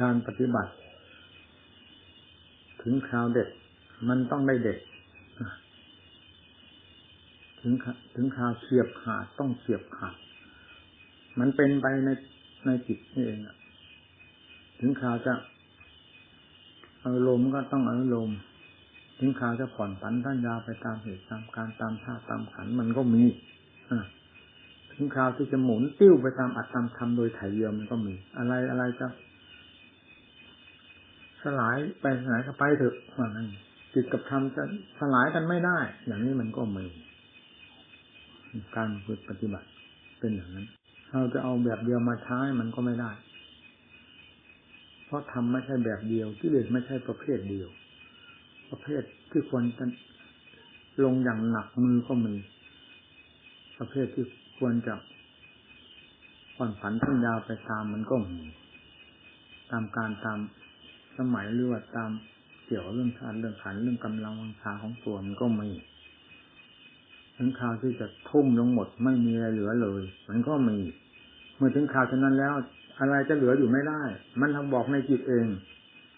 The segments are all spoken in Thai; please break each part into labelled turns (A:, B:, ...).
A: การปฏิบัติ ถึงคราวเด็ดมันต้องได้เด็ดถึงถึงคราวเฉียบขาดต้องเฉียบขาด มันเป็นไปในในจิตนี่เองถึงคราวจะอารมณ์ก็ต้องอารมณ์ถึงคราวจะผ่อนผันท่านยาไปตามเหตุตามการตามท่าตามขันมันก็มีถึงคราวที่จะหมุนติ้วไปตามอัตตามธรรมโดยไถ่เยื่อมันก็มี อะไรอะไรจะ สลายไปไหนก็ไปเถอะว่างั้นจิตกับธรรมจะสลายกันไม่ได้ อย่างนี้มันก็มีการฝึกปฏิบัติ เป็นอย่างนั้น เราจะเอาแบบเดียวมาใช้มันก็ไม่ได้ เพราะทำไม่ใช่แบบเดียวที่เลสไม่ใช่ประเภทเดียว ประเภทที่ควรจะลงอย่างหนักมือก็มี ประเภทที่ควรจะผ่อนผันทั้งยาวไปตามมันก็มีตามการตาม สมัยหรือว่าตามเกี่ยวเรื่องทานเรื่องขันเรื่องกำลังวังชาของตัวมันก็มีถึงคราวที่จะทุ่มลงหมดไม่มีอะไรเหลือเลย มันก็มี เมื่อถึงคราวฉะนั้นแล้ว อะไรจะเหลืออยู่ไม่ได้ มันทำบอกในจิตเอง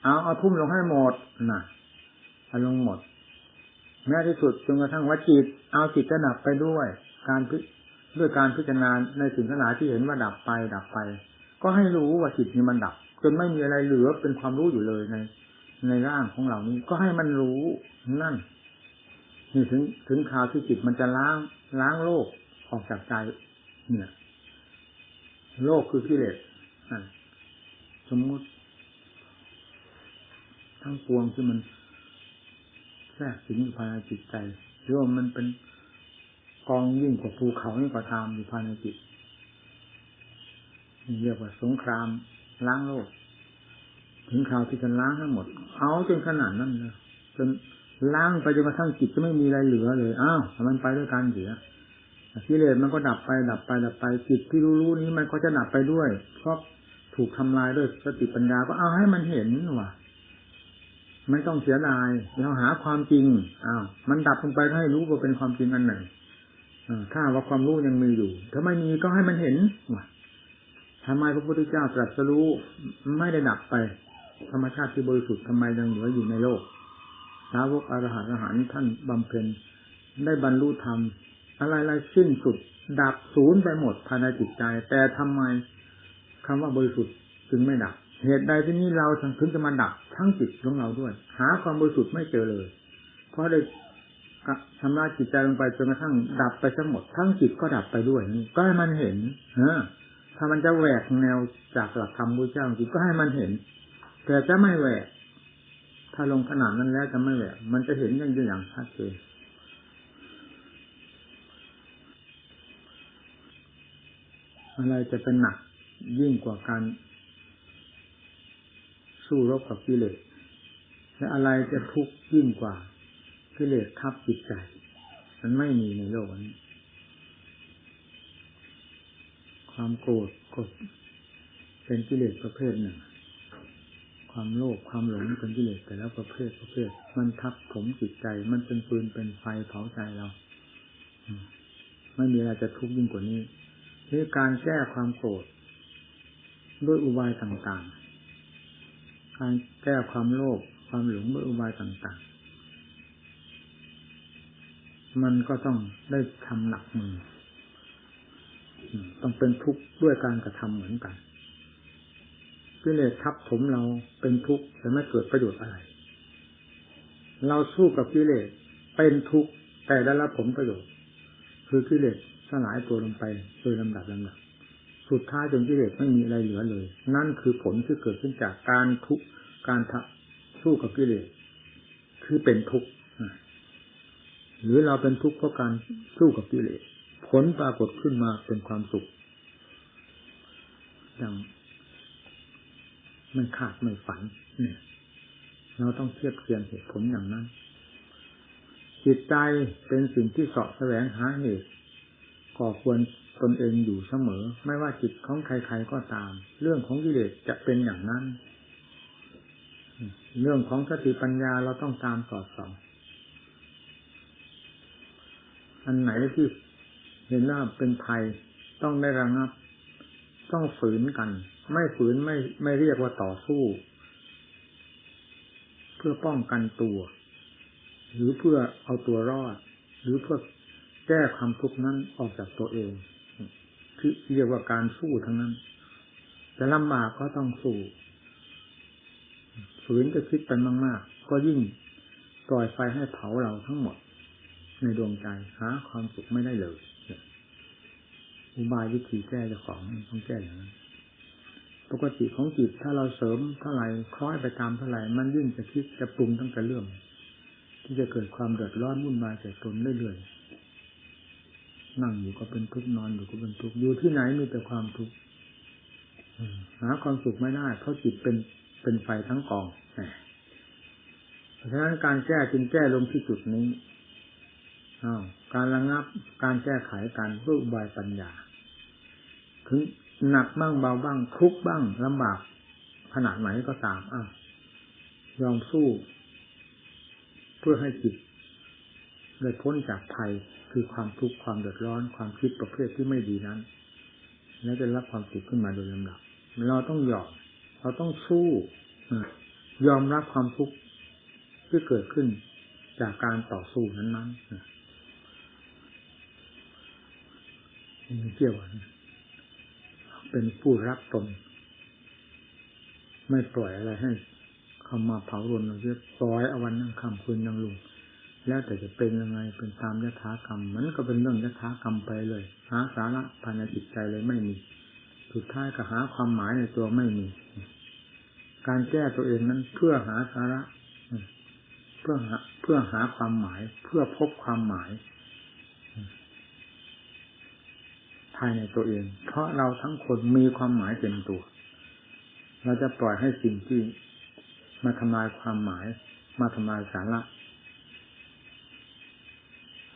A: เอาเอาทุ่มลงให้หมดน่ะเอาลงหมด แม้ที่สุดจนกระทั่งว่าจิต เอาจิตจะดับไปด้วย การพิด้วยการพิจารณาในสิ่งทั้งหลายที่เห็นว่าดับไปดับไป ก็ให้รู้ว่าจิตนี้มันดับ จนไม่มีอะไรเหลือเป็นความรู้อยู่เลยใน ในร่างของเหล่านี้ ก็ให้มันรู้นั่นนี่ถึงถึงคราวที่จิตมันจะล้างล้างโลกออกจากใจเนี่ย โลกคือกิเลสสมมุติ ทั้งปวงที่มันแทรกสิงอยู่ภายในจิตใจหรือว่ามันเป็นกองยิ่งกว่าภูเขานี่ก็ตามอยู่ภายในจิตเรียกว่าสงคราม ล้างโลก ถึงคราวที่จะล้างทั้งหมด เอาจนขนาดนั้นเลยจนล้างไปจนกระทั่งจิตจะไม่มีอะไรเหลือเลยอ้าวมันไปด้วยกันเสียกิเลสมันก็ดับไปดับไปดับไปจิตที่รู้ๆนี้มันก็จะดับไปด้วยเพราะถูกทำลายด้วยสติปัญญาก็เอาให้มันเห็นว่าไม่ต้องเสียดายเราหาความจริงอ้าวมันดับลงไปให้รู้ว่าเป็นความจริงอันหนึ่งถ้าว่าความรู้ยังมีอยู่ ถ้าไม่มีก็ให้มันเห็นว่า ทำไมพระพุทธเจ้าตรัสรู้ไม่ได้ดับไป ธรรมชาติที่บริสุทธิ์ทำไมยังเหลืออยู่ในโลก สาวกอรหันต์อรหันต์ท่านบำเพ็ญได้บรรลุธรรม อะไรๆสิ้นสุด ดับศูนย์ไปหมดภายในจิตใจ แต่ทำไมคำว่าบริสุทธิ์จึงไม่ดับ เหตุใดที่นี้เราถึงจะมาดับทั้งจิตของเราด้วย หาความบริสุทธิ์ไม่เจอเลย เพราะได้ทำลายจิตใจลงไปจนกระทั่งดับไปทั้งหมด ทั้งจิตก็ดับไปด้วยนี่ก็ให้มันเห็นเออ ถ้ามันจะแหวกแนวจากหลักธรรมพระเจ้าจริงก็ให้มันเห็น แต่จะไม่แหวก ถ้าลงขนาดนั้นแล้วจะไม่แหวก มันจะเห็นอย่างอย่างชัดเจนอะไรจะเป็นหนักยิ่งกว่าการสู้รบกับกิเลสและอะไรจะทุกข์ยิ่งกว่ากิเลสทับจิตใจ มันไม่มีในโลกนี้ ความโกรธก็เป็นกิเลสประเภทหนึ่ง ความโลภความหลงเป็นกิเลสแต่แล้วประเภทประเภท มันทับถมจิตใจ มันเป็นปืนเป็นไฟเผาใจเรา ไม่มีอะไรจะทุกข์ยิ่งกว่านี้นี่การแก้ความโกรธด้วยอุบายต่างๆ การแก้ความโลภความหลงด้วยอุบายต่างๆ มันก็ต้องได้ทำหนักมือ ต้องเป็นทุกข์ด้วยการกระทำเหมือนกันกิเลสทับถมเราเป็นทุกข์แต่ไม่เกิดประโยชน์อะไร เราสู้กับกิเลสเป็นทุกข์แต่ได้รับผลประโยชน์ คือกิเลสสลายตัวลงไปโดยลำดับลำดับสุดท้ายจนกิเลสไม่มีอะไรเหลือเลย นั่นคือผลที่เกิดขึ้นจากการทุกข์การสู้กับกิเลสคือเป็นทุกข์หรือเราเป็นทุกข์เพราะการสู้กับกิเลส ผลปรากฏขึ้นมาเป็นความสุขอย่างไม่ขาดไม่ฝัน เนี่ย เราต้องเทียบเทียงเหตุผลอย่างนั้น จิตใจเป็นสิ่งที่เสาะแสวงหาเหตุก่อควรตนเองอยู่เสมอ ไม่ว่าจิตของใครๆก็ตาม เรื่องของกิเลสจะเป็นอย่างนั้น เรื่องของสติปัญญาเราต้องตามสอดส่อง อันไหนที่ เห็นว่าเป็นภัยต้องได้ระงับ ต้องฝืนกัน ไม่ฝืนไม่ไม่เรียกว่าต่อสู้ เพื่อป้องกันตัว หรือเพื่อเอาตัวรอด หรือเพื่อแก้ความทุกข์นั้นออกจากตัวเองคือเรียกว่าการสู้ทั้งนั้นแต่ลำบากก็ต้องสู้ฝืนจะคิดไปมากๆ ก็ยิ่งปล่อยไฟให้เผาเราทั้งหมด ในดวงใจหาความสุขไม่ได้เลย อุบายวิธีแก้เจ้าของต้องแก้อย่างนั้นปกติของจิตถ้าเราเสริมเท่าไหร่คล้อยไปตามเท่าไหร่มันยิ่งจะคิดจะปรุงตั้งแต่เรื่อง ที่จะเกิดความเดือดร้อนวุ่นวายแก่ตนเรื่อยๆนั่งอยู่ก็เป็นทุกข์นอนอยู่ก็เป็นทุกข์อยู่ที่ไหนมีแต่ความทุกข์หาความสุขไม่ได้เพราะจิตเป็นเป็นไฟทั้งกองเพราะฉะนั้นการแก้จึงแก้ลงที่จุดนี้ การระงับการแก้ไขการรูปบายปัญญาถึงหนักบ้างเบาบ้างทุกบ้างลำบากขนาดไหนก็ตามอะยอมสู้ เพื่อให้จิตได้พ้นจากภัยคือความทุกข์ความเดือดร้อน ความคิดประเภทที่ไม่ดีนั้น แล้วจะรับความสุขขึ้นมาโดยลำดับ เราต้องยอมเราต้องสู้ยอมรับความทุกข์ที่เกิดขึ้นจากการต่อสู้นั้นๆนี่ เกี่ยวเป็นผู้รักตน ไม่ปล่อยอะไรให้เข้ามาเผารนเราเยอะปล่อยอวันนั่งคำคืนยังลุงแล้วแต่จะเป็นยังไงเป็นตามยถากรรม มันก็เป็นเรื่องยถากรรมไปเลย หาสาระภายในจิตใจเลยไม่มีสุดท้ายก็หาความหมายในตัวไม่มี การแก้ตัวเองนั้นเพื่อหาสาระ เพื่อหาเพื่อหาความหมาย เพื่อพบความหมาย ภายในตัวเอง เพราะเราทั้งคนมีความหมายเต็มตัว เราจะปล่อยให้สิ่งที่มาทำลายความหมาย มาทำลายสาระ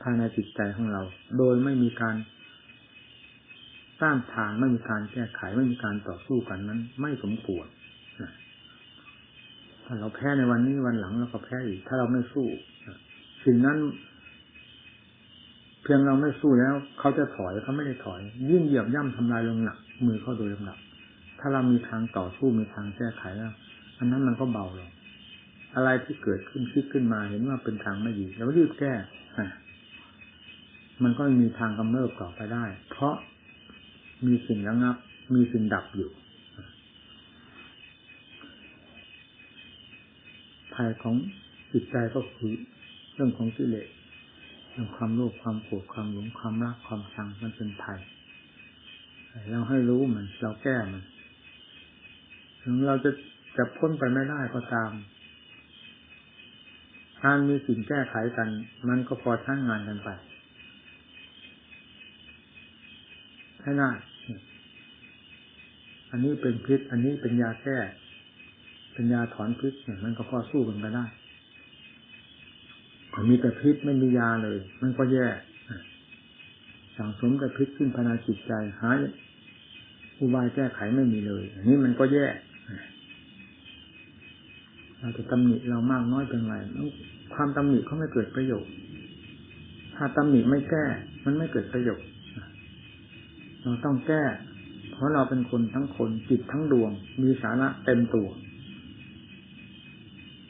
A: ภายในจิตใจของเรา โดยไม่มีการต้านทานไม่มีการแก้ไขไม่มีการต่อสู้กันนั้น ไม่สมควรถ้าเราแพ้ในวันนี้วันหลังเราก็แพ้อีก ถ้าเราไม่สู้สิ่งนั้น เพียงเราไม่สู้แล้ว เขาจะถอยเขาไม่ได้ถอย ยิ่งเหยียบย่ำทำลายลงหนัก มือเขาโดยลำดับ ถ้าเรามีทางต่อสู้มีทางแก้ไขแล้วอันนั้นมันก็เบาลงอะไรที่เกิดขึ้นคิดขึ้นมาเห็นว่าเป็นทางไม่ดีเรารีบแก้มันก็มีทางกำเริบต่อไปได้ เพราะมีสิ่งระงับ มีสิ่งดับอยู่ภัยของจิตใจก็คือเรื่องของกิเลส เรื่องความโลภความโกรธความหลงความรักความชังมันเป็นภัยเราให้รู้มันเราแก้มันถึงเราจะจะพ้นไปไม่ได้ก็ตามการมีสิ่งแก้ไขกัน มันก็พอทั้งงานกันไปให้ได้อันนี้เป็นพิษ อันนี้เป็นยาแก้ เป็นยาถอนพิษเนี่ยมันก็พอสู้กันไปได้ มีแต่พิษไม่มียาเลย มันก็แย่สั่งสมแต่พิษขึ้นภายในจิตใจหายอุบายแก้ไขไม่มีเลยอันนี้มันก็แย่เราจะตำหนิเรามากน้อยเป็นไรความตำหนิเขาไม่เกิดประโยชน์ ถ้าตำหนิไม่แก้ มันไม่เกิดประโยชน์ เราต้องแก้ เพราะเราเป็นคนทั้งคนจิตทั้งดวง มีสาระเต็มตัว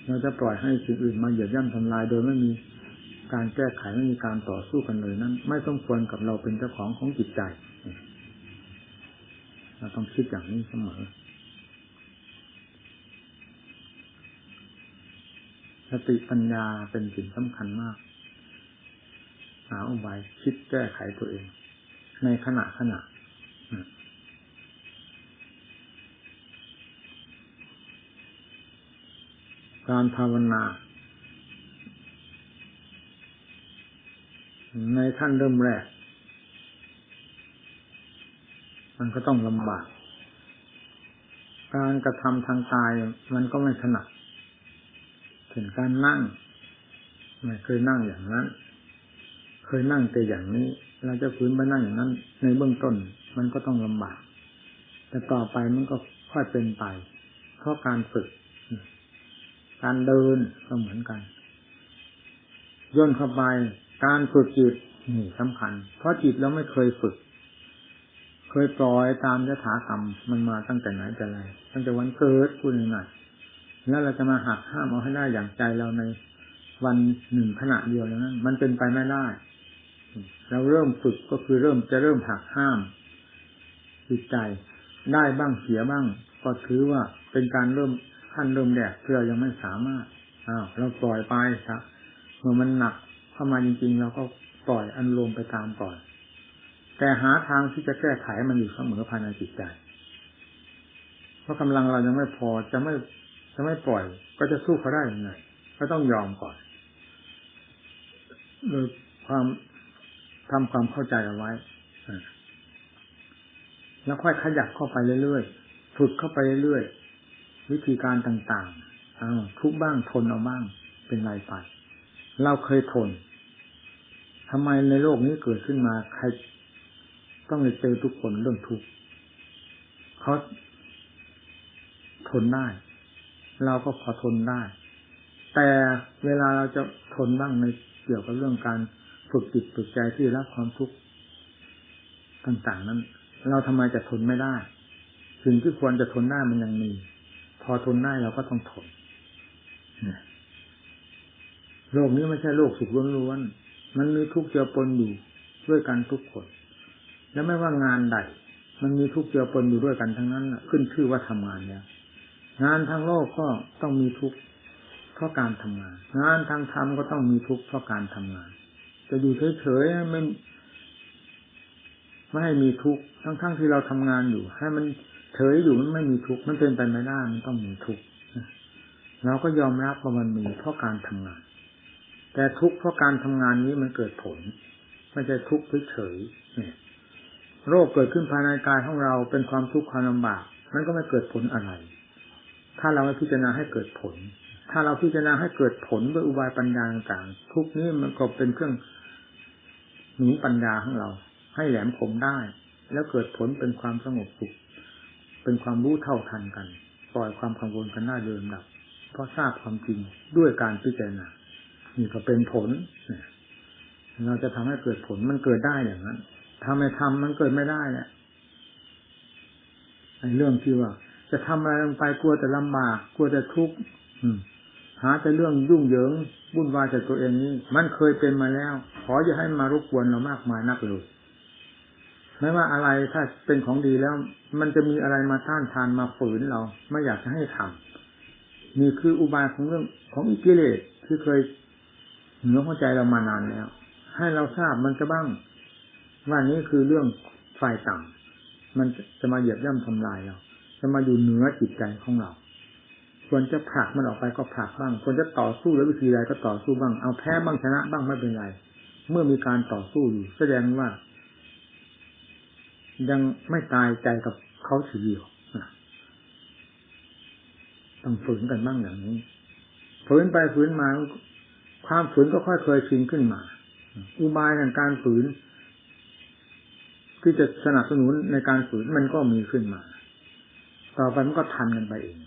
A: เราจะปล่อยให้สิ่งอื่นมาเหยียบย่ำทำลาย โดยไม่มีการแก้ไขไม่มีการต่อสู้กันเลยนั้น ไม่ต้องควรกับเราเป็นเจ้าของของจิตใจเราต้องคิดอย่างนี้เสมอสติปัญญาเป็นสิ่งสำคัญมาก หาอุบายคิดแก้ไขตัวเอง ในขณะขณะ การภาวนา ในขั้นเริ่มแรก มันก็ต้องลำบาก การกระทำทางกายมันก็ไม่ถนัดถึงการนั่ง ไม่เคยนั่งอย่างนั้น เคยนั่งแต่อย่างนี้ เราจะฝืนไปนั่งอย่างนั้น ในเบื้องต้นมันก็ต้องลำบาก แต่ต่อไปมันก็ค่อยเป็นไป เพราะการฝึก การเดินก็เหมือนกันย่นเข้าไปการฝึกจิตนี่สำคัญ เพราะจิตเราไม่เคยฝึก เคยปล่อยตามยถากรรมมันมาตั้งแต่ไหนแต่ไรตั้งแต่วันเกิดคุณยังไงแล้วเราจะมาหักห้ามเอาให้ได้อย่างใจเราในวันหนึ่งขณะเดียวนั้นมันเป็นไปไม่ได้ เราเริ่มฝึกก็คือเริ่มจะเริ่มหักห้ามจิตใจได้บ้างเสียบ้างก็ถือว่าเป็นการเริ่ม ขั้นเริ่มแดกเพื่อยังไม่สามารถอ้าวเราปล่อยไปครับเมื่อมันหนักเข้ามาจริงๆเราก็ปล่อยอันลมไปตามก่อน แต่หาทางที่จะแก้ไขมันอยู่เสมอภายในจิตใจ เพราะกำลังเรายังไม่พอจะไม่จะไม่ปล่อย ก็จะสู้เขาได้ยังไงก็ต้องยอมก่อนโดยความทำความเข้าใจเอาไว้แล้วค่อยขยับเข้าไปเรื่อยๆฝึกเข้าไปเรื่อยๆ วิธีการต่างๆอทุกบ้างทนเอาบ้างเป็นไรไป เราเคยทนทำไมในโลกนี้เกิดขึ้นมาใครต้องเจอทุกคนเรื่องทุกข์เขาทนได้ เราก็พอทนได้ แต่เวลาเราจะทนบ้างในเกี่ยวกับเรื่องการฝึกจิตฝึกใจที่รับความทุกข์ต่างๆนั้น เราทำไมจะทนไม่ได้สิ่งที่ควรจะทนได้มันยังมี พอทนได้เราก็ต้องทนโลกนี้ไม่ใช่โลกสุขล้วนๆมันมีทุกข์เจือปนอยู่ด้วยกันทุกคน และไม่ว่างานใด มันมีทุกข์เจือปนอยู่ด้วยกันทั้งนั้นขึ้นชื่อว่าทำงานเนี่ยงานทางโลกก็ต้องมีทุกข์เพราะการทำงาน งานทางธรรมก็ต้องมีทุกข์เพราะการทำงาน จะอยู่เฉยๆไม่ไม่ให้มีทุกข์ทั้งๆที่เราทำงานอยู่ ให้มัน เฉยอยู่มันไม่มีทุกข์มันเป็นไปไม่ได้มันต้องมีทุกข์เราก็ยอมรับว่ามันมีเพราะการทำงาน แต่ทุกข์เพราะการทำงานนี้มันเกิดผลไม่ใช่ทุกข์เฉยโรคเกิดขึ้นภายในกายของเราเป็นความทุกข์ความลำบากมันก็ไม่เกิดผลอะไร ถ้าเราไม่พิจารณาให้เกิดผล ถ้าเราพิจารณาให้เกิดผลด้วยอุบายปัญญาต่างๆทุกนี้มันก็เป็นเครื่องหนุนปัญญาของเรา ให้แหลมคมได้ แล้วเกิดผลเป็นความสงบสุข เป็นความรู้เท่าทันกัน ปล่อยความกังวลกันหน้าเดิมดับ เพราะทราบความจริงด้วยการพิจารณานี่ก็เป็นผลเราจะทำให้เกิดผลมันเกิดได้อย่างนั้นถ้าไม่ทำมันเกิดไม่ได้เนี่ยไอ้เรื่องที่ว่า จะทำอะไรลงไปกลัวแต่ลำบากกลัวแต่ทุกข์หาแต่เรื่องยุ่งเหยิงวุ่นวายจากตัวเองนี้ มันเคยเป็นมาแล้ว ขออย่าให้มารบกวนเรามากมายนักเลย ไม่ว่าอะไรถ้าเป็นของดีแล้ว มันจะมีอะไรมาต้านทานมาฝืนเรา ไม่อยากจะให้ทำนี่คืออุบายของเรื่องของอิกิเลสที่เคยเหนือหัวใจเรามานานแล้ว ให้เราทราบมันจะบ้าง ว่านี้คือเรื่องฝ่ายต่ำมันจะมาเหยียบย่ำทำลายเราจะมาอยู่เหนือจิตใจของเราควรจะผลักมันออกไปก็ผลักบ้างควรจะต่อสู้แล้ววิธีใดก็ต่อสู้บ้างเอาแพ้บ้างชนะบ้างไม่เป็นไร เมื่อมีการต่อสู้อยู่แสดงว่า ยังไม่ตายใจกับเขาเสีเดียวต้องฝืนกันบ้างอย่างนี้ฝืนไปฝืนมา ความฝืนก็ค่อยเคยชินขึ้นมา อุบายในการฝืน ที่จะสนับสนุนในการฝืนมันก็มีขึ้นมา ต่อไปมันก็ทันกันไปเอง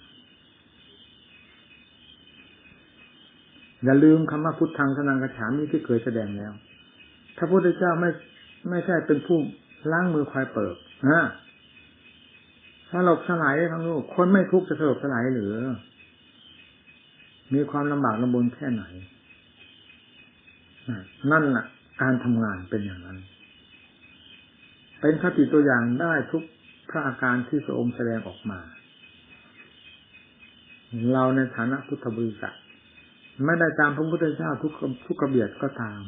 A: อย่าลืมคำว่าพุทธังสนังกระฉามีที่เคยแสดงแล้ว ถ้าพระพุทธเจ้าไม่ไม่ใช่เป็นผู้ ล้างมือคอยเปิดนะสลบสลายทั้งโลกคนไม่ทุกข์จะสลบสลายหรือ มีความลำบากลำบนแค่ไหน นั่นแหละการทำงานเป็นอย่างนั้น เป็นคติตัวอย่างได้ทุกพระอาการที่พระองค์แสดงออกมา เราในฐานะพุทธบริษัทไม่ได้ตามพระพุทธเจ้าทุกทุกกระเบียดก็ตาม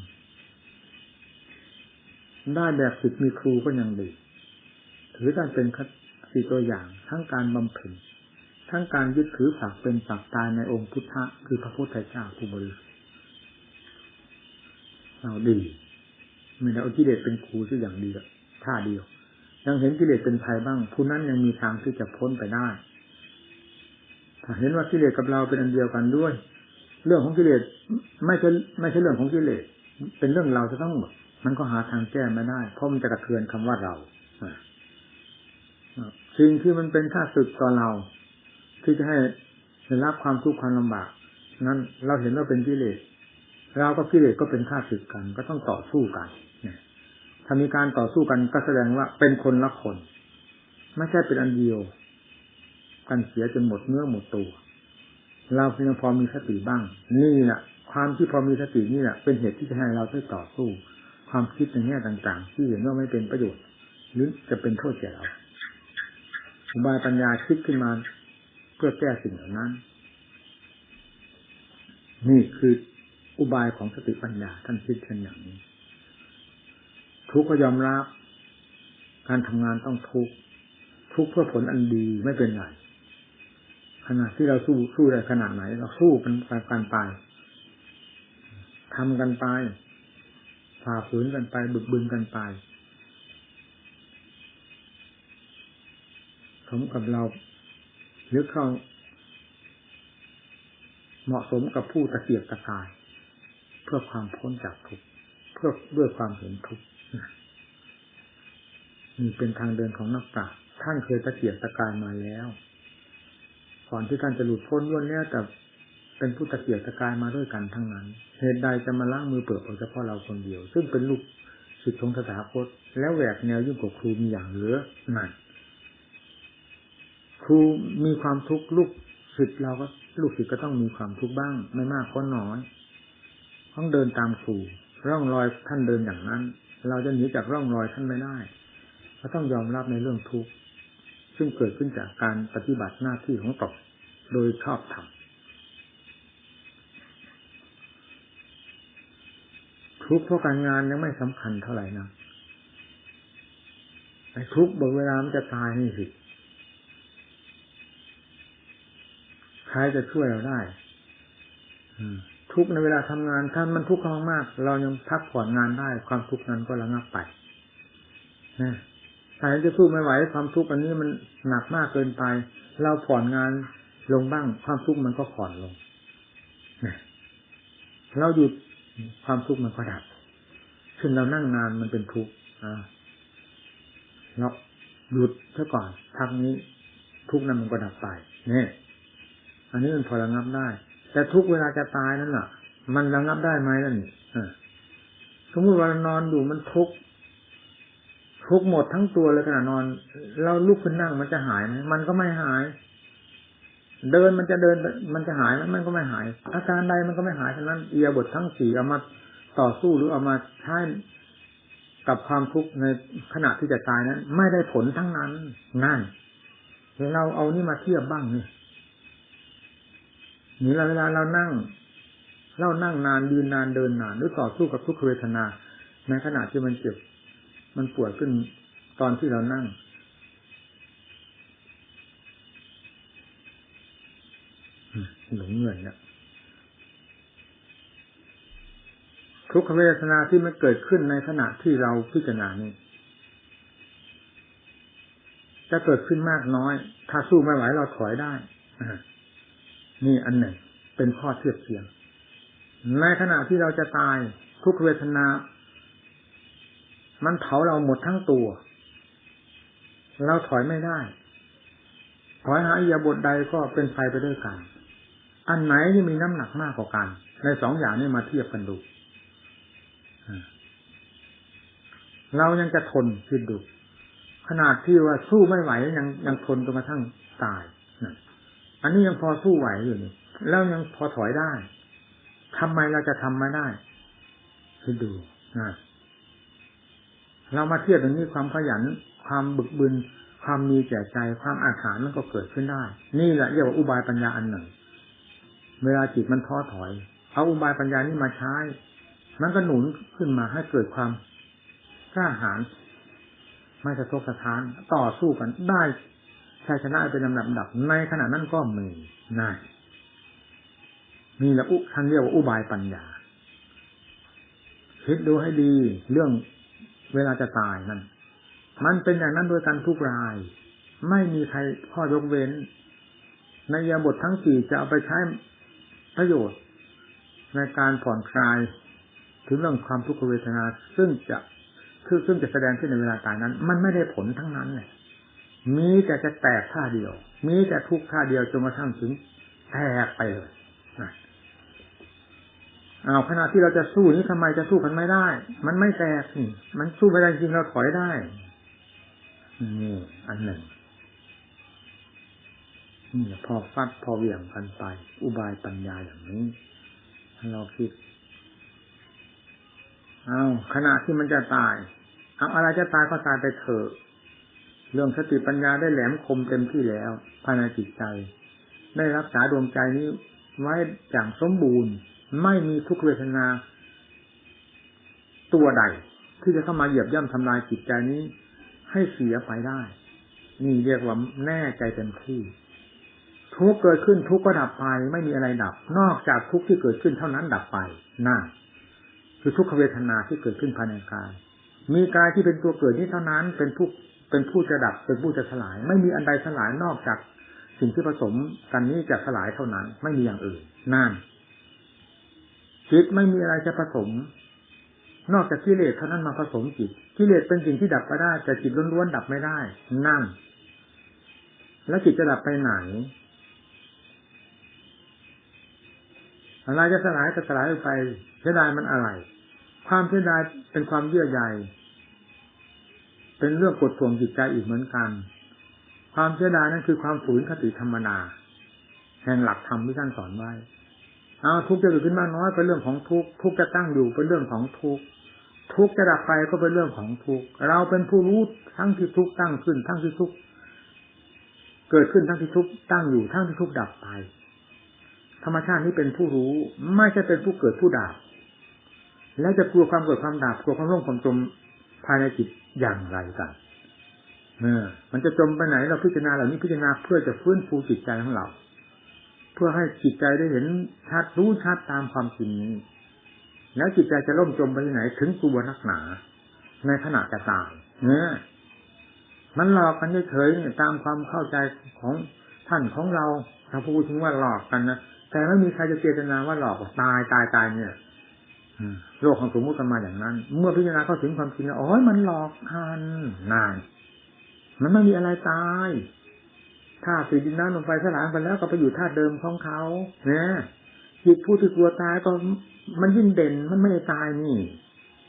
A: ได้แบบสิทธิ์มีครูก็ยังดี ถือได้เป็นคติตัวอย่าง ทั้งการบำเพ็ญทั้งการยึดถือฝากเป็นฝากตายในองค์พุทธะคือพระพุทธเจ้าผู้บริสุทธิ์เราดีไม่ได้เอากิเลสเป็นครูที่อย่างดีท่าเดียว ยังเห็นกิเลสเป็นภัยบ้าง ผู้นั้นยังมีทางที่จะพ้นไปได้ ถ้าเห็นว่ากิเลสกับเราเป็นอันเดียวกันด้วย เรื่องของกิเลสไม่ใช่ไม่ใช่เรื่องของกิเลสเป็นเรื่องเราจะต้องหมด มันก็หาทางแก้ไม่ได้ เพราะมันจะกระเทือนคำว่าเราสิ่งที่มันเป็นค่าศึกต่อเรา ที่จะให้ได้รับความทุกข์ความลำบาก นั้นเราเห็นว่าเป็นกิเลสเราก็กิเลสก็เป็นค่าศึกกัน ก็ต้องต่อสู้กันถ้ามีการต่อสู้กันก็แสดงว่าเป็นคนละคน ไม่ใช่เป็นอันเดียว กันเสียจนหมดเนื้อหมดตัว เราเพียงพอมีสติบ้าง นี่แหละความที่พอมีสตินี่แหละเป็นเหตุที่จะให้เราได้ต่อสู้ ความคิดในแง่ต่างๆ ที่เห็นว่าไม่เป็นประโยชน์ หรือจะเป็นโทษแก่เราอุบายปัญญาคิดขึ้นมาเพื่อแก้สิ่งเหล่านั้น นี่คืออุบายของสติปัญญาท่านคิดเช่นอย่างนี้ ทุกก็ยอมรับ การทำงานต้องทุกทุกเพื่อผลอันดีไม่เป็นไรขนาดที่เราสู้สู้ได้ขนาดไหน เราสู้กันกันไปทำกันไป ฝ่าฝืนกันไปบึกบึนกันไปสมกับเราหรือเข้า เหมาะสมกับผู้ตะเกียบตะกาย เพื่อความพ้นจากทุกข์เพื่อด้วยความเห็นทุกข์นี่เป็นทางเดินของนักปราชญ์ท่านเคยตะเกียบตะกายมาแล้ว ก่อนที่ท่านจะหลุดพ้นล้วนแล้วแต่ เป็นผู้ตะเกียบตะกายมาด้วยกันทั้งนั้น เหตุใดจะมาล้างมือเปิดเฉพาะเราคนเดียว ซึ่งเป็นลูกศิษย์ของสถาคต แล้วแหวกแนวยิ่งกว่าครูมีอย่างเหลือนั่นครูมีความทุกข์ลูกศิษย์เราก็ลูกศิษย์ก็ต้องมีความทุกข์บ้าง ไม่มากก็น้อยต้องเดินตามครูร่องรอยท่านเดินอย่างนั้น เราจะหนีจากร่องรอยท่านไม่ได้เราต้องยอมรับในเรื่องทุกข์ซึ่งเกิดขึ้นจากการปฏิบัติหน้าที่ของตนโดยชอบธรรม ทุกข์เพราะการงานยังไม่สำคัญเท่าไหร่นะไอ้ทุกข์บางเวลามันจะตายนี่สิใครจะช่วยเราได้ทุกในเวลาทำงานท่านมันทุกข์มาก เรายังพักผ่อนงานได้ ความทุกข์นั้นก็ระงับไปนะใครจะสู้ไม่ไหว ความทุกข์อันนี้มันหนักมากเกินไป เราผ่อนงานลงบ้าง ความทุกข์มันก็ผ่อนลงเราหยุด ความทุกข์มันก็ดับซึ่งเรานั่งนานมันเป็นทุกข์เราหยุดซะก่อนพักนี้ ทุกข์นั้นมันก็ดับไปเนี่ยอันนี้มันพอระงับได้ แต่ทุกเวลาจะตายนั่นแหละมันระงับได้ไหมนั่นนี่สมมติว่านอนอยู่มันทุกทุกหมดทั้งตัวเลยขณะนอน เราลุกขึ้นนั่งมันจะหายไหมมันก็ไม่หาย เดินมันจะเดินมันจะหายมันก็ไม่หาย อาการใดมันก็ไม่หายฉะนั้นเอียบททั้งสี่เอามาต่อสู้หรือเอามาใช้กับความทุกข์ในขณะที่จะตายนั้น ไม่ได้ผลทั้งนั้นง่ายเราเอานี่มาเทียบบ้างนี่นี่เวลาเรานั่ง เรานั่งนานยืนนานเดินนานหรือต่อสู้กับทุกขเวทนาในขณะที่มันเจ็บ มันปวดขึ้นตอนที่เรานั่ง หลงเงินนะทุกขเวทนาที่มันเกิดขึ้นในขณะที่เราพิจารณานี้จะเกิดขึ้นมากน้อย ถ้าสู้ไม่ไหวเราถอยได้นี่อันหนึ่ง เป็นข้อเทียบเทียง ในขณะที่เราจะตายทุกเวทนา มันเผาเราหมดทั้งตัว เราถอยไม่ได้ ถอยหาอยาบทใดก็เป็นไฟไปด้วยกัน อันไหนที่มีน้ำหนักมากกว่ากัน ในสองอย่างนี้มาเทียบกันดู เรายังจะทนคิดดู ขนาดที่ว่าสู้ไม่ไหวยังยังทนจนกระทั่งตาย อันนี้ยังพอสู้ไหวอยู่นี่ แล้วยังพอถอยได้ทำไมเราจะทำไม่ได้คิดดูนะเรามาเทียบอย่างนี้ความขยัน ความบึกบึน ความมีแก่ใจ ความอาถรรพ์มันก็เกิดขึ้นได้ นี่แหละเรียกว่าอุบายปัญญาอันหนึ่ง เวลาจิตมันท้อถอย เอาอุบายปัญญานี้มาใช้ มันก็หนุนขึ้นมาให้เกิดความกล้าหาญไม่สะทกสะท้าน ต่อสู้กันได้ชัยชนะเป็นลำดับดับ ในขณะนั้นก็มีน่มีละอุท่านเรียกว่าอุบายปัญญา คิดดูให้ดีเรื่องเวลาจะตายนั่น มันเป็นอย่างนั้นโดยกันทุกราย ไม่มีใครข้อยกเว้น ในยาบททั้งสี่จะเอาไปใช้ ประโยชน์ ในการผ่อนคลายถึงเรื่องความทุกขเวทนา ซึ่งจะคือซึ่งจะแสดงขึ้นในเวลาตายนั้น มันไม่ได้ผลทั้งนั้นเลยมีแต่จะแตกท่าเดียว มีแต่ทุกท่าเดียวจนกระทั่งถึงแตกไปเลยอ้าวขณะที่เราจะสู้นี้ทำไมจะสู้กันไม่ได้ มันไม่แตกนี่มันสู้ไม่ได้จริงเราถอยได้นี่อันหนึ่ง นี่พอฟัดพอเหวี่ยงกันไป อุบายปัญญาอย่างนี้ถ้าเราคิด เอาขณะที่มันจะตาย เอาอะไรจะตายก็ตายไปเถอะเรื่องสติปัญญาได้แหลมคมเต็มที่แล้วภายในจิตใจ ได้รักษาดวงใจนี้ไว้อย่างสมบูรณ์ ไม่มีทุกเวทนา ตัวใด ที่จะเข้ามาเหยียบย่ำทำลายจิตใจนี้ ให้เสียไปได้ นี่เรียกว่าแน่ใจเต็มที่ ทุกเกิดขึ้นทุกก็ดับไป ไม่มีอะไรดับ นอกจากทุกที่เกิดขึ้นเท่านั้นดับไปนั่นคือทุกขเวทนาที่เกิดขึ้นภายในกาย มีกายที่เป็นตัวเกิดนี้เท่านั้น เป็นผู้เป็นผู้จะดับเป็นผู้จะสลาย ไม่มีอันใดสลายนอกจากสิ่งที่ผสมกันนี้จะสลายเท่านั้น ไม่มีอย่างอื่นนั่นจิตไม่มีอะไรจะผสม นอกจากกิเลสเท่านั้นมาผสมจิตกิเลสเป็นสิ่งที่ดับไปได้แต่จิตล้วนๆดับไม่ได้ นั่น แล้วจิตจะดับไปไหน อะไรจะสลายก็สลายไปเสียดายมันอะไร ความเสียดายเป็นความเยื่อใยเป็นเรื่องกดทวงจิตใจอีกเหมือนกัน ความเสียดายนั่นคือความฝืนคติธรรมนา แห่งหลักธรรมที่ท่านสอนไว้ เอาทุกจะเกิดขึ้นมากน้อยเป็นเรื่องของทุกทุกจะตั้งอยู่เป็นเรื่องของทุกทุกจะดับไปก็เป็นเรื่องของทุกเราเป็นผู้รู้ทั้งที่ทุกตั้งขึ้น ทั้งที่ทุกเกิดขึ้นทั้งที่ทุกตั้งอยู่ทั้งที่ทุกดับไป ธรรมชาตินี้เป็นผู้รู้ ไม่ใช่เป็นผู้เกิดผู้ดับแล้วจะกลัวความเกิดความดับกลัวความร่มความจมภายในจิตอย่างไรกันเออมันจะจมไปไหนเราพิจารณาเหล่านี้พิจารณาเพื่อจะฟื้นฟูจิตใจของเรา เพื่อให้จิตใจได้เห็นชัดรู้ชัดตามความจริงนี้แล้วจิตใจจะล่มจมไปที่ไหน ถึงตัวนักหนา ในขณะจะตายเนี่ยมันหลอกกันเฉยๆตามความเข้าใจของท่านของเราถ้าพูดถึงว่าหลอกกันนะ แต่ไม่มีใครจะเจตนาว่าหลอกตายตายตายเนี่ยโลกของสมมติกันมาอย่างนั้น เมื่อพิจารณาเข้าถึงความจริงแล้วโอ๋อมันหลอกกันนาน มันไม่มีอะไรตายถ้าสีดินน้ำลงไปสลายไปแล้วก็ไปอยู่ท่าเดิมของเขาเนี่ยจิตผู้ที่กลัวตายก็มันยิ่งเด่นมันไม่ตายนี่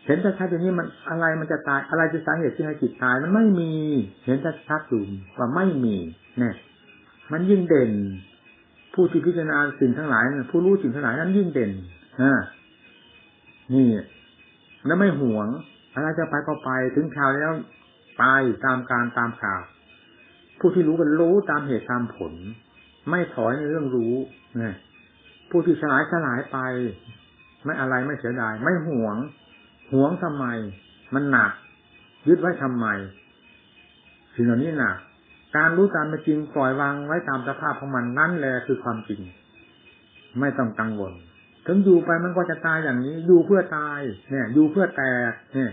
A: เห็นชัดๆอย่างนี้มันอะไรมันจะตายอะไรจะสาเหตุที่ให้จิตตาย มันไม่มี เห็นชัดๆอยู่ว่าไม่มีเนี่ยมันยิ่งเด่น ผู้ที่พิจารณาสิ่งทั้งหลายผู้รู้สิ่งทั้งหลายนั้นยิ่งเด่นอ่านี่ แล้วไม่ห่วงอะไรจะไปก็ไปถึงคราวแล้วไปตามการตามข่าว ผู้ที่รู้กันรู้ตามเหตุตามผล ไม่ถอยในเรื่องรู้นี่ยผู้ที่สลายสลายไป ไม่อะไรไม่เสียดาย ไม่ห่วง ห่วงทำไม มันหนัก ยึดไว้ทำไมสิ่งเหล่านี้หนัก การรู้ตามเป็นจริงปล่อยวางไว้ตามสภาพของมันนั่นแหละคือความจริง ไม่ต้องกังวลถึงอยู่ไปมันก็จะตายอย่างนี้ อยู่เพื่อตาย เนี่ย อยู่เพื่อแตกเนี่ย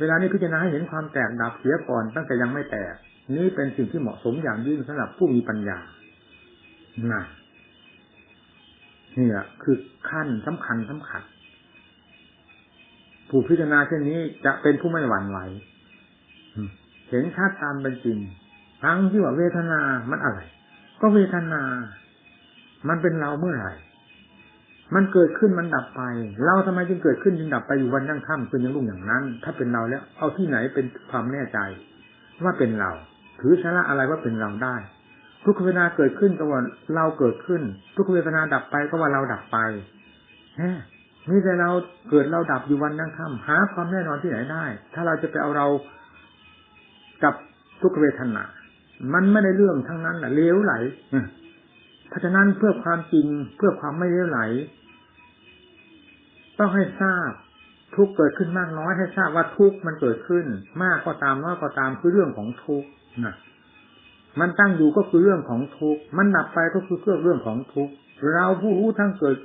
A: เวลานี้พิจารณาให้เห็นความแตกดับเสียก่อนตั้งแต่ยังไม่แตก นี่เป็นสิ่งที่เหมาะสมอย่างยิ่งสำหรับผู้มีปัญญาน่ะนี่แหละคือขั้นสำคัญสำคัญผู้พิจารณาเช่นนี้จะเป็นผู้ไม่หวั่นไหวเห็นชัดตามเป็นจริง ทั้งที่ว่าเวทนา มันอะไร ก็เวทนา มันเป็นเราเมื่อไหร่ มันเกิดขึ้นมันดับไป เราทำไมจึงเกิดขึ้นจึงดับไปอยู่วันยั่งค่ำเป็นยังรุ่งอย่างนั้น ถ้าเป็นเราแล้ว เอาที่ไหนเป็นความแน่ใจ ว่าเป็นเรา ถือชนะอะไรว่าเป็นเราได้ ทุกเวทนาเกิดขึ้นก็ว่าเราเกิดขึ้น ทุกเวทนาดับไปก็ว่าเราดับไปฮนี่แต่เราเกิดเราดับอยู่วันยั่งค่ำหาความแน่นอนที่ไหนได้ ถ้าเราจะไปเอาเรากับทุกเวทนา มันไม่ได้เรื่องทั้งนั้นแหละเลี้ยวไหลเพราะฉะนั้นเพื่อความจริงเพื่อความไม่เลี้ยวไหล ต้องให้ทราบทุกเกิดขึ้นมากน้อยให้ทราบว่าทุกมันเกิดขึ้น มากก็ตามน้อยก็ตามคือเรื่องของทุกนะมันตั้งอยู่ก็คือเรื่องของทุกมันดับไปก็คือเรื่องของทุกเราผู้รู้ทั้งเกิด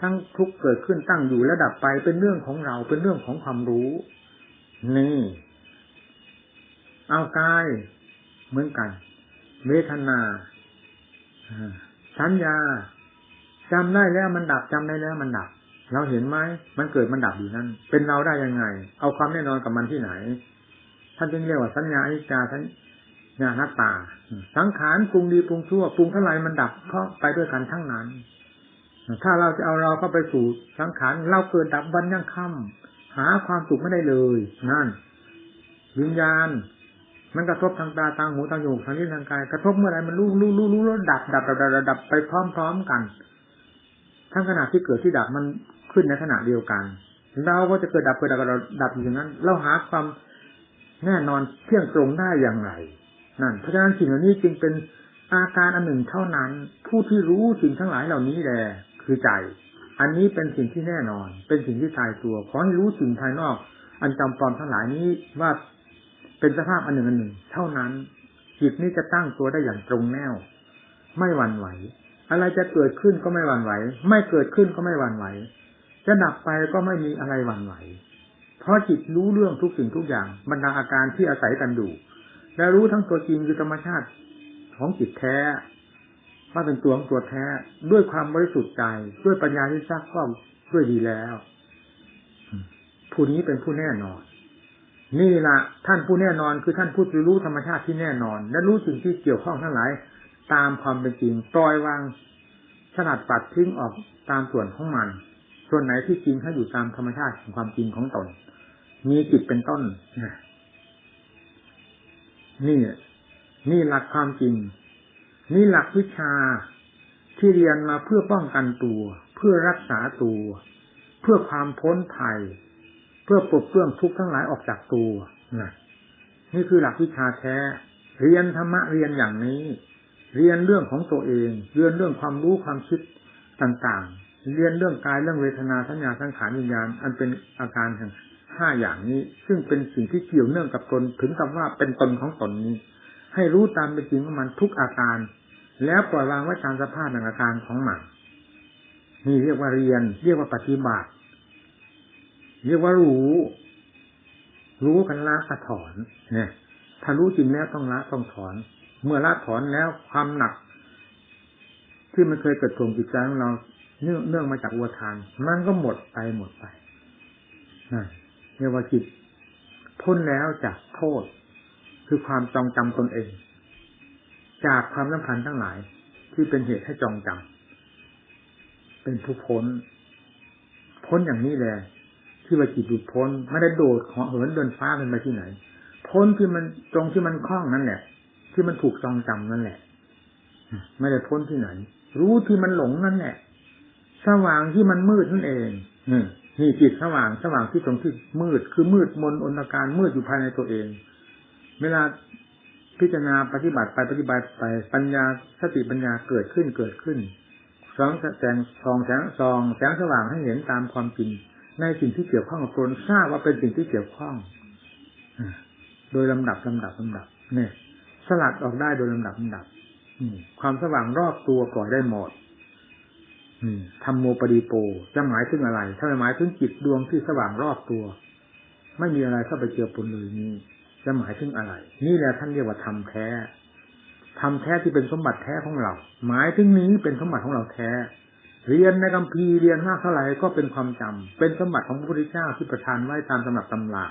A: ทั้งทุกเกิดขึ้นตั้งอยู่และดับไปเป็นเรื่องของเราเป็นเรื่องของความรู้ นี่ เอากาย เหมือนกัน เวทนาสัญญาจำได้แล้วมันดับจำได้แล้วมันดับ เราเห็นไหมมันเกิดมันดับอยู่นั้นเป็นเราได้ยังไง เอาความแน่นอนกับมันที่ไหนท่านจึงเรียกว่าสัญญาอิจาสัญญาหน้าตาสังขารปรุงดีปรุงชั่วปรุงเท่าไรมันดับเพราะไปด้วยกันทั้งนั้น ถ้าเราจะเอาเราเข้าไปสู่สังขารเราเกิดดับวันยังค่ำหาความสุขไม่ได้เลย นั่น วิญญาณ มันกระทบทางตาทางหูทางจมูกทางลิ้นทางกายกระทบเมื่อไรมันรู้รู้รู้รู้แล้วดับดับดับดับดับไปพร้อม ๆกัน ทั้งขณะที่เกิดที่ดับมันขึ้นในขณะเดียวกัน เราก็จะเกิดดับเกิดดับดับดับอย่างนั้น เราหาความแน่นอนเที่ยงตรงได้อย่างไร นั่นเพราะฉะนั้นสิ่งเหล่านี้จึงเป็นอาการอันหนึ่งเท่านั้น ผู้ที่รู้สิ่งทั้งหลายเหล่านี้แหละคือใจ อันนี้เป็นสิ่งที่แน่นอน เป็นสิ่งที่ตายตัวขอให้รู้สิ่งภายนอก อันจำปลอมทั้งหลายนี้ว่า เป็นสภาพอันหนึ่งอันหนึ่ง เท่านั้นจิตนี้จะตั้งตัวได้อย่างตรงแนว ไม่หวั่นไหว อะไรจะเกิดขึ้นก็ไม่หวั่นไหว ไม่เกิดขึ้นก็ไม่หวั่นไหว จะดับไปก็ไม่มีอะไรหวั่นไหว เพราะจิตรู้เรื่องทุกสิ่งทุกอย่างบรรดาอาการที่อาศัยกันอยู่และรู้ทั้งตัวจริงคือธรรมชาติของจิตแท้ว่าเป็นตัวของตัวแท้ด้วยความบริสุทธิ์ใจด้วยปัญญาที่ทราบข้อด้วยดีแล้ว ผู้นี้เป็นผู้แน่นอน นี่ละท่านผู้แน่นอนคือท่านผู้รู้ธรรมชาติที่แน่นอน และรู้สิ่งที่เกี่ยวข้องทั้งหลาย ตามความเป็นจริงปล่อยวางฉลาดปัดทิ้งออกตามส่วนของมัน ส่วนไหนที่จริงให้อยู่ตามธรรมชาติของความจริงของตน มีจิตเป็นต้นนี่นี่หลักความจริง นี่หลักวิชาที่เรียนมาเพื่อป้องกันตัว เพื่อรักษาตัว เพื่อความพ้นภัย เพื่อปลดเปลื้องทุกข์ทั้งหลายออกจากตัวนะนี่คือหลักวิชาแท้ เรียนธรรมะเรียนอย่างนี้ เรียนเรื่องของตัวเอง เรียนเรื่องความรู้ความคิดต่างๆ เรียนเรื่องกายเรื่องเวทนาสัญญาสังขารวิญญาณ อันเป็นอาการทั้งห้าอย่างนี้ ซึ่งเป็นสิ่งที่เกี่ยวเนื่องกับตนถึงกับว่าเป็นตนของตนนี้ ให้รู้ตามเป็นจริงของมันทุกอาการ แล้วปล่อยวางไว้ตามสภาพในอาการของมันนี่เรียกว่าเรียน เรียกว่าปฏิบัติ เรียกว่ารู้ รู้กันละกะถอนเนี่ยถ้ารู้จริงแล้วต้องละต้องถอน เมื่อละถอนแล้วความหนัก ที่มันเคยเกิดถ่วงจิตใจของเราเนื่องเนื่องมาจากวัวทาน มันก็หมดไปหมดไปนเรียกว่าจิตพ้นแล้วจากโทษ คือความจองจำตนเอง จากความสัมพันธ์ทั้งหลาย ที่เป็นเหตุให้จองจำเป็นผู้พ้น พ้นอย่างนี้แหละ ที่ว่าจิตหลุดพ้นไม่ได้โดดขอเหินเดินฟ้าขึ้นไปที่ไหน พ้นที่มันตรงที่มันคล้องนั่นแหละ ที่มันถูกจองจำนั่นแหละ ไม่ได้พ้นที่ไหน รู้ที่มันหลงนั่นแหละ สว่างที่มันมืดนั่นเองนี่จิตสว่างสว่างที่ตรงที่มืด คือมืดมนอนตการมืดอยู่ภายในตัวเอง เวลาพิจารณาปฏิบัติไปปฏิบัติไปปัญญาสติปัญญาเกิดขึ้นเกิดขึ้นสองแสงสองแสงสองแสงสว่างให้เห็นตามความจริง ในสิ่งที่เกี่ยวข้องกับตนทราบว่าเป็นสิ่งที่เกี่ยวข้องโดยลำดับลำดับลำดับ เนี่ย สลัดออกได้โดยลำดับลำดับความสว่างรอบตัวก่อได้หมดทำโมปดีโปจะหมายถึงอะไร ถ้าหมายถึงจิตดวงที่สว่างรอบตัว ไม่มีอะไรเข้าไปเกี่ยวปนเลยนี้ จะหมายถึงอะไร นี่แหละท่านเรียกว่าทำแท้ทำแท้ที่เป็นสมบัติแท้ของเรา หมายถึงนี้เป็นสมบัติของเราแท้ เรียนในกัมพีเรียนมากเท่าไหร่ก็เป็นความจำเป็นสมบัติของพระพุทธเจ้าที่ประทานไว้ตามสำหรับตำรา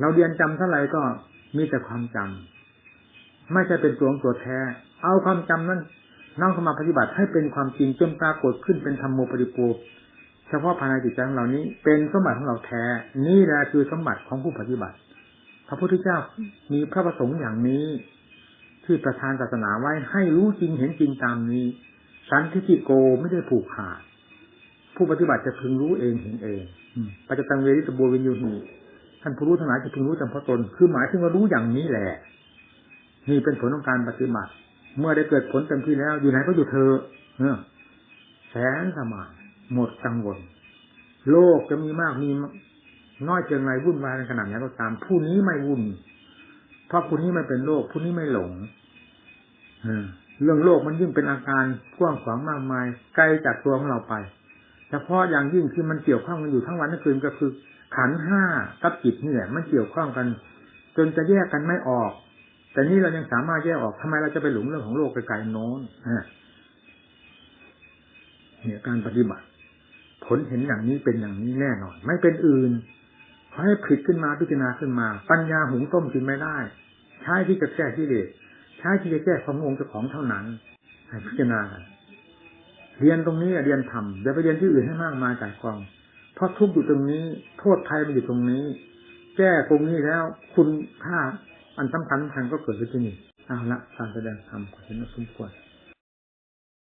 A: เราเรียนจำเท่าไหร่ก็มีแต่ความจำไม่ใช่เป็นตัวของตัวแท้ เอาความจำนั้นน้องเข้ามาปฏิบัติให้เป็นความจริงจนปรากฏขึ้นเป็นธรรมโมปริโภเฉพาะภายในจิตใจของเรานี้ เป็นสมบัติของเราแท้ นี่แหละคือสมบัติของผู้ปฏิบัติ พระพุทธเจ้ามีพระประสงค์อย่างนี้ ที่ประทานศาสนาไว้ให้รู้จริงเห็นจริงตามนี้ สันทิฏโกไม่ได้ผูกขาด ผู้ปฏิบัติจะพึงรู้เองเห็นเองปัจจตังเวริตบูวินยูหีท่านผู้รู้ทั้งหลายจะพึงรู้จำเพาะตน คือหมายถึงว่ารู้อย่างนี้แหละนี่เป็นผลของการปฏิบัติ เมื่อได้เกิดผลเต็มที่แล้ว อยู่ไหนก็อยู่เธอเออแสนสมานหมดกังวล โลกจะมีมากมีน้อยเพียงไรวุ่นวายในขนาดนี้ก็ตาม ผู้นี้ไม่วุ่นเพราะผู้นี้ไม่เป็นโลก ผู้นี้ไม่หลง เรื่องโลกมันยิ่งเป็นอาการกว้างขวางมากมาย ไกลจากตัวของเราไปเฉพาะอย่างยิ่งที่มันเกี่ยวข้องกันอยู่ทั้งวันทั้งคืนก็คือ ขันห้ากับจิตนี่แหละมันเกี่ยวข้องกัน จนจะแยกกันไม่ออก แต่นี่เรายังสามารถแยกออกทำไมเราจะไปหลงเรื่องของโลกไกลๆโน้นเนี่ยการปฏิบัติ ผลเห็นอย่างนี้เป็นอย่างนี้แน่นอน ไม่เป็นอื่นขอให้ผิดขึ้นมาพิจารณาขึ้นมา ปัญญาหุงต้มกินไม่ได้ ใช้ที่จะแก้ที่เด็ใช้ที่จะแก้ขององค์เจ้าของเท่านั้นให้พิจารณาเรียนตรงนี้เรียนทำอย่าไปเรียนที่อื่นให้มากมายจากกอง เพราะทุกอยู่ตรงนี้ โทษภัยมันอยู่ตรงนี้ แก้ตรงนี้แล้ว คุณค่าอันสำคัญสำคัญก็เกิดขึ้นที่นี่เอาละการแสดงธรรมขอเห็นว่าสมควร